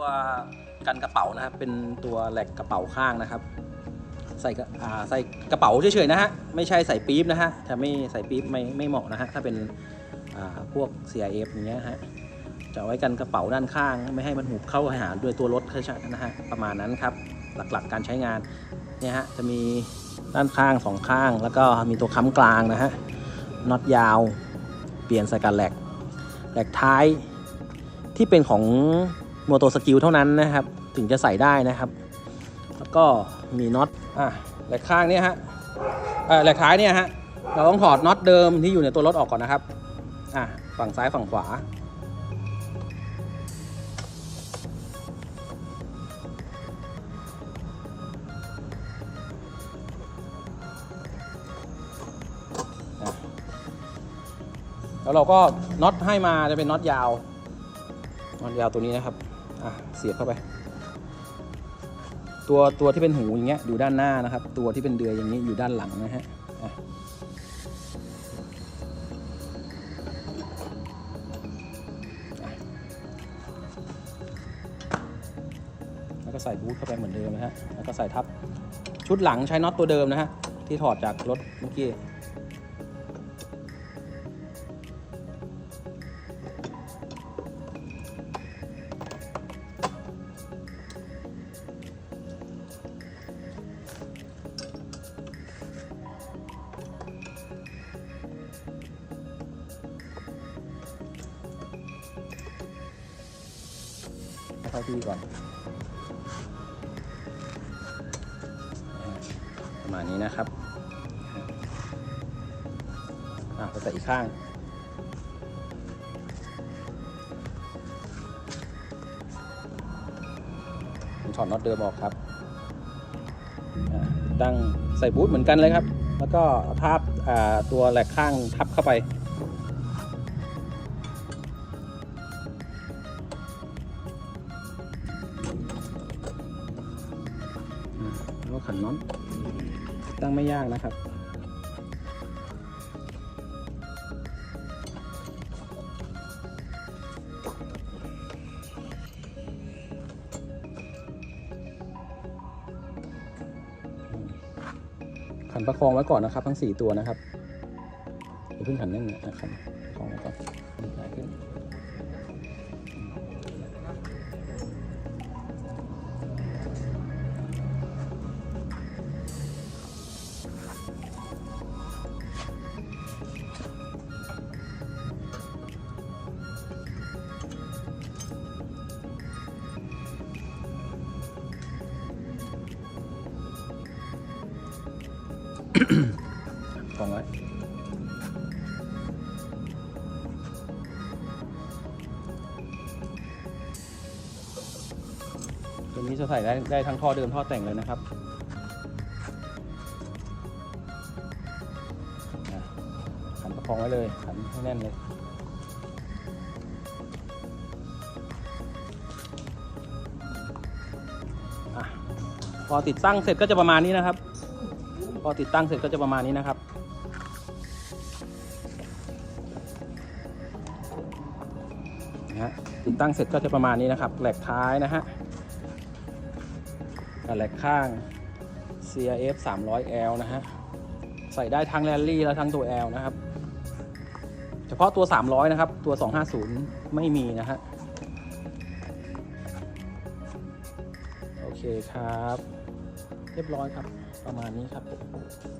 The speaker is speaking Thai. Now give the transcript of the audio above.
ตัวกันกระเป๋านะครับ เป็นตัวแหลกกระเป๋าข้างนะครับ ใส่กระใส่กระเป๋าเฉยๆนะฮะ ไม่ใช่ใส่ปี๊บนะฮะ ถ้าไม่ใส่ปี๊บไม่ไม่เหมาะนะฮะ ถ้าเป็นพวก CIF อย่างเงี้ยฮะ จะไว้กันกระเป๋าด้านข้าง ไม่ให้มันหุบเข้าหาด้วยตัวรถนะฮะ ประมาณนั้นครับ หลักๆการใช้งาน เนี่ยฮะ จะมีด้านข้างสองข้าง แล้วก็มีตัวค้ำกลางนะฮะ น็อตยาว เปลี่ยนใส่กันแหลก แหลกท้ายที่เป็นของ โมโตสกิลเท่านั้นนะครับ ถึงจะใส่ได้นะครับ แล้วก็มีน็อตอะแหลกข้างเนี่ยฮะเอ่อแหลกท้ายเนี่ยฮะเราต้องถอดน็อตเดิมที่อยู่ในตัวรถออกก่อนนะครับอะฝั่งซ้ายฝั่งขวา แล้วเราก็น็อตให้มาจะเป็นน็อตยาวน็อตยาวตัวนี้นะครับ อะเสียบเข้าไป ตัวตัวที่เป็นหูอย่างเงี้ยอยู่ด้านหน้านะครับ ตัวที่เป็นเดือยอย่างนี้อยู่ด้านหลังนะฮะอะแล้วก็ใส่บูทเข้าไปเหมือนเดิมนะฮะแล้วก็ใส่ทับชุดหลังใช้น็อตตัวเดิมนะฮะที่ถอดจากรถเมื่อกี้ เข้าที่ก่อน ประมาณนี้นะครับอะไปใส่อีกข้างถอดน็อตเดิมออกครับตั้งใส่บูทเหมือนกันเลยครับ แล้วก็ทาบตัวแหลกข้างทับเข้าไป ขันน็อตตั้งไม่ยากนะครับ ขันประคองไว้ก่อนนะครับ ทั้ง 4 ตัวนะครับอย่าเพิ่งขันแน่นนะครับประคองไว้ก่อนง่ายขึ้น กองไว้ตัวนี้จะใส่ได้ได้ทั้งท่อเดิมท่อแต่งเลยนะครับขันประคองไว้เลยขันให้แน่นเลยพอติดตั้งเสร็จก็จะประมาณนี้นะครับ พอติดตั้งเสร็จก็จะประมาณนี้นะครับ นะฮะติดตั้งเสร็จก็จะประมาณนี้นะครับ แหลกท้ายนะฮะแหลกข้าง CRF 300L นะฮะ ใส่ได้ทั้งแรลลี่และทั้งตัว L นะครับ เฉพาะตัว 300 นะครับ ตัว 250 ไม่มีนะฮะ โอเคครับ เรียบร้อยครับ ประมาณนี้ครับผม